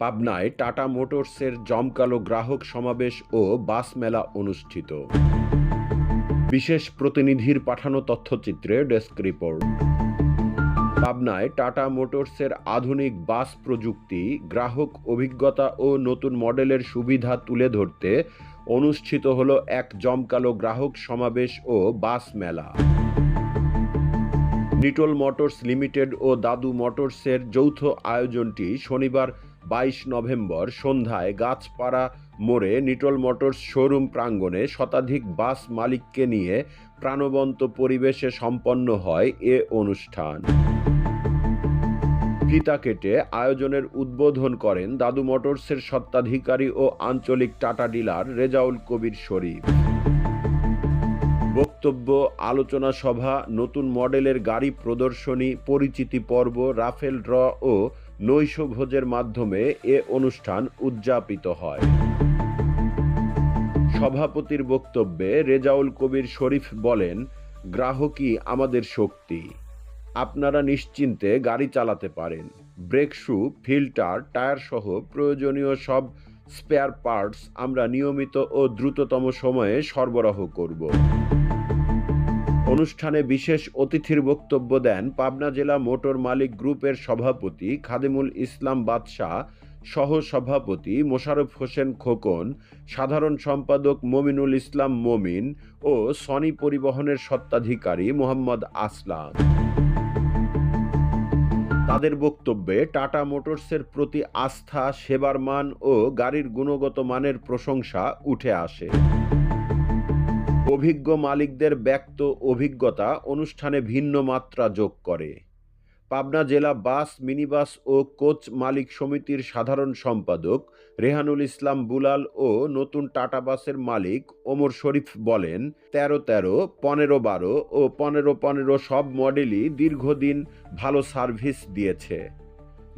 পাবনায় টাটা মোটরসের জমকালো গ্রাহক সমাবেশ ও বাস মেলা অনুষ্ঠিত। বিশেষ প্রতিনিধির পাঠানো তথ্যচিত্রে ডেস্ক রিপোর্ট। পাবনায় টাটা মোটরসের আধুনিক বাস প্রযুক্তি, গ্রাহক অভিজ্ঞতা ও নতুন মডেলের সুবিধা তুলে ধরতে অনুষ্ঠিত হলো এক জমকালো গ্রাহক সমাবেশ ও বাস মেলা। নিটল মোটরস লিমিটেড ও দাদু মোটরসের যৌথ আয়োজনটি শনিবার বাইশ নভেম্বর সন্ধ্যায় গাছপাড়া মোড়ে নিটল মোটরস শোরুম প্রাঙ্গণে শতাধিক বাস মালিককে নিয়ে প্রাণবন্ত পরিবেশে সম্পন্ন হয় এ অনুষ্ঠান। ফিতা কেটে আয়োজনের উদ্বোধন করেন দাদু মোটরসের স্বত্বাধিকারী ও আঞ্চলিক টাটা ডিলার রেজাউল কবির শরীফ। বক্তব্য, আলোচনা সভা, নতুন মডেলের গাড়ি প্রদর্শনী, পরিচিতি পর্ব, রাফেল ড্র ও নৈশভোজের মাধ্যমে এ অনুষ্ঠান উদযাপিত হয়। সভাপতির বক্তব্যে রেজাউল কবির শরীফ বলেন, গ্রাহকই আমাদের শক্তি। আপনারা নিশ্চিন্তে গাড়ি চালাতে পারেন। ব্রেক শু, ফিল্টার টায়ার সহ প্রয়োজনীয় সব স্পেয়ার পার্টস আমরা নিয়মিত ও দ্রুততম সময়ে সরবরাহ করব। অনুষ্ঠানে বিশেষ অতিথির বক্তব্য দেন পাবনা জেলা মোটর মালিক গ্রুপের সভাপতি খাদিমুল ইসলাম বাদশাহ সহ সভাপতি মোশারফ হোসেন খোকন, সাধারণ সম্পাদক মমিনুল ইসলাম মমিন ও সনি পরিবহনের স্বত্বাধিকারী মোহাম্মদ আসলাম। তাদের বক্তব্যে টাটা মোটরসের প্রতি আস্থা, সেবার মান ও গাড়ির গুণগত মানের প্রশংসা উঠে আসে। অভিজ্ঞ মালিকদের ব্যক্ত অভিজ্ঞতা অনুষ্ঠানে ভিন্ন মাত্রা যোগ করে। পাবনা জেলা বাস, মিনিবাস ও কোচ মালিক সমিতির সাধারণ সম্পাদক রেহানুল ইসলাম বুলাল ও নতুন টাটা বাসের মালিক ওমর শরীফ বলেন, তেরো তেরো, পনেরো বারো ও পনেরো পনেরো সব মডেলই দীর্ঘদিন ভালো সার্ভিস দিয়েছে।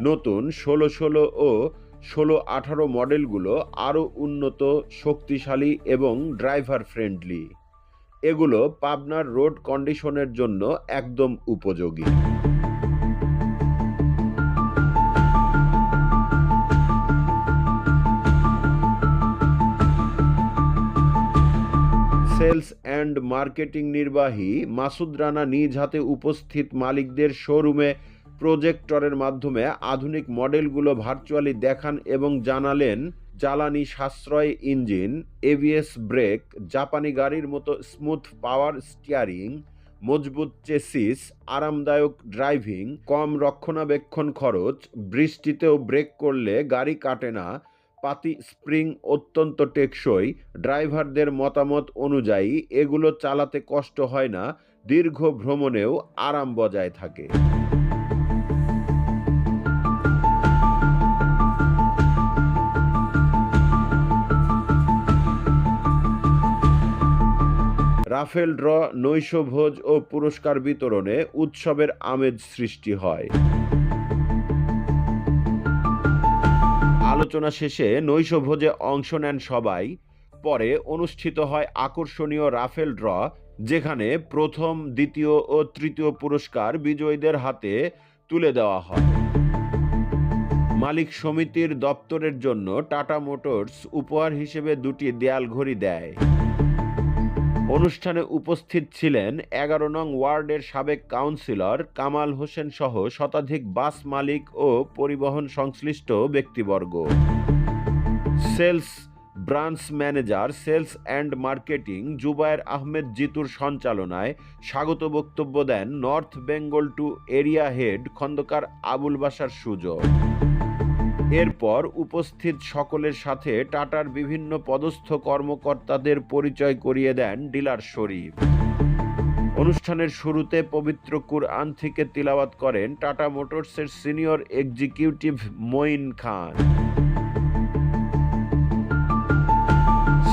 নতুন ষোলো ষোলো ও ষোলো আঠারো মডেলগুলো আরও উন্নত, শক্তিশালী এবং ড্রাইভার ফ্রেন্ডলি। এগুলো পাবনার রোড কন্ডিশনের জন্য একদম উপযোগী। সেলস অ্যান্ড মার্কেটিং নির্বাহী মাসুদ রানা নিজ হাতে উপস্থিত মালিকদের শোরুমে প্রজেক্টরের মাধ্যমে আধুনিক মডেলগুলো ভার্চুয়ালি দেখান এবং জানালেন জ্বালানি সাশ্রয় ইঞ্জিন এবিএস ব্রেক, জাপানি গাড়ির মতো স্মুথ পাওয়ার স্টিয়ারিং, মজবুত চেসিস, আরামদায়ক ড্রাইভিং, কম রক্ষণাবেক্ষণ খরচ, বৃষ্টিতেও ব্রেক করলে গাড়ি কাটে না, পাতি স্প্রিং অত্যন্ত টেকসই, ড্রাইভারদের মতামত অনুযায়ী এগুলো চালাতে কষ্ট হয় না, দীর্ঘ ভ্রমণেও আরাম বজায় থাকে। রাফেল ড্র, নৈশভোজ ও পুরস্কার বিতরণে উৎসবের আমেজ সৃষ্টি হয়। আলোচনা শেষে নৈশভোজে অংশ নেন সবাই। পরে অনুষ্ঠিত হয় আকর্ষণীয় রাফেল ড্র, যেখানে প্রথম, দ্বিতীয় ও তৃতীয় পুরস্কার বিজয়ীদের হাতে তুলে দেওয়া হয়। মালিক সমিতির দপ্তরের জন্য টাটা মোটরস উপহার হিসেবে দুটি দেয়াল ঘড়ি দেয়। অনুষ্ঠানে উপস্থিত ছিলেন এগারো নং ওয়ার্ডের সাবেক কাউন্সিলর কামাল হোসেন সহ শতাধিক বাস মালিক ও পরিবহন সংশ্লিষ্ট ব্যক্তিবর্গ। Sales branch manager, sales and marketing, Zubair Ahmed জিতুর সঞ্চালনায় স্বাগত বক্তব্য দেন north Bengal two area head Khandakar Abul Basar সুযোগ এরপর উপস্থিত সকলের সাথে টাটার বিভিন্ন পদস্থ কর্মকর্তাদের পরিচয় করিয়ে দেন ডিলার শরীফ। অনুষ্ঠানের শুরুতে পবিত্র কুরআন থেকে তিলাওয়াত করেন Tata মোটরসের senior executive Moin Khan.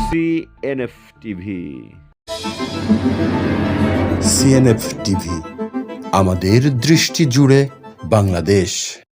CNF TV. CNF TV, আমাদের দৃষ্টি জুড়ে বাংলাদেশ।